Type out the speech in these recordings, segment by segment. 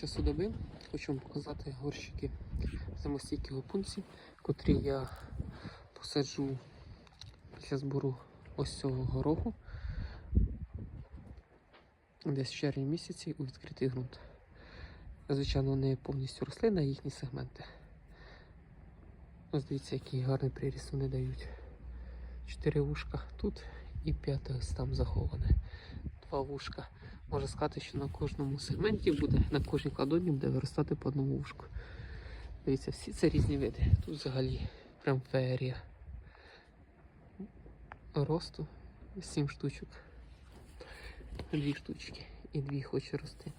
Часу доби хочу вам показати горщики самостійкі гопунці, котрі я посаджу після збору ось цього гороху десь в червні місяці у відкритий ґрунт. Звичайно, не повністю рослина, а їхні сегменти. Ось дивіться, який гарний приріст вони дають. Чотири вушка тут і п'яте там заховане. Два вушка. Можна сказати, що на кожному сегменті буде, на кожній кладоні буде виростати по одному вушку. Дивіться, всі це різні види. Тут взагалі прям феерія. Росту 7 штучок. Дві штучки. І дві хоче рости.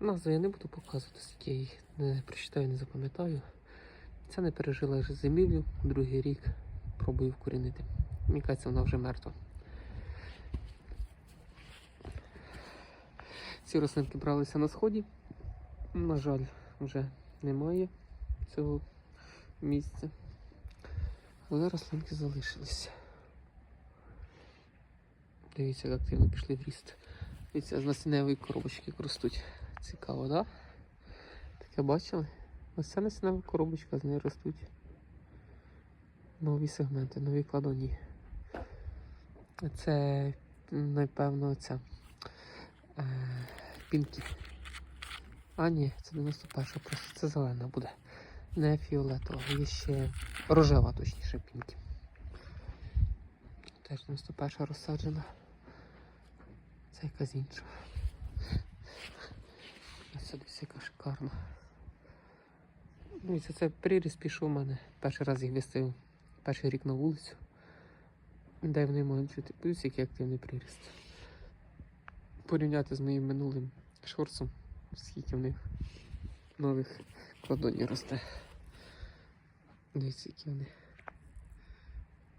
Назви я не буду показувати, скільки я їх не прочитаю, не запам'ятаю. Ця не пережила зимівлю, другий рік пробую вкорінити. Мені кажеться, вона вже мертва. Ці рослинки бралися на сході. На жаль, вже немає цього місця. Але рослинки залишилися. Дивіться, як активно пішли в ріст. Дивіться, з насінневої коробочки ростуть. Цікаво, так? Да? Таке бачили? Ось ця насіннева коробочка, з неї ростуть нові сегменти, нові кладоні. Це, напевно, ця е. А, ні, це 91 просто це зелена буде. Не фіолетова, є ще рожева, точніше, пінкі. Теж 91 розсаджена. Це якась інша. Це десь яка шикарна. Ну, і це, це приріст пішов у мене. Перший раз їх виставив перший рік на вулицю. Де вони можуть жити. Подивіться, який активний приріст. Порівняти з моїм минулим шорсом, скільки в них нових кладонів росте. Дивіться, які вони.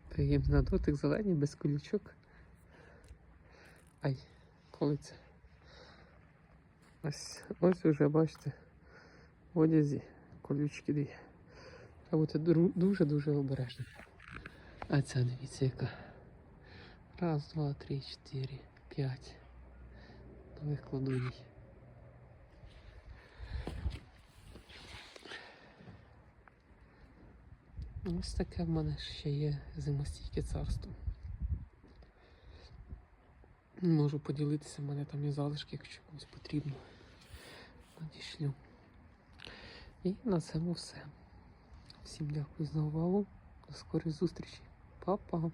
Приємні на дотик, зелені, без колючок. Ай, коли це? Ось, ось уже бачите, в одязі колючки дві. Треба бути дуже-дуже обережним. А ця дивіться яка. Раз, два, три, чотири, п'ять. Нових кладуній. Ось таке в мене ще є зимостійке царство. Можу поділитися, в мене там є залишки, якщо комусь потрібно. Надішлю. І на цьому все. Всім дякую за увагу. До скорої зустрічі. Па-па.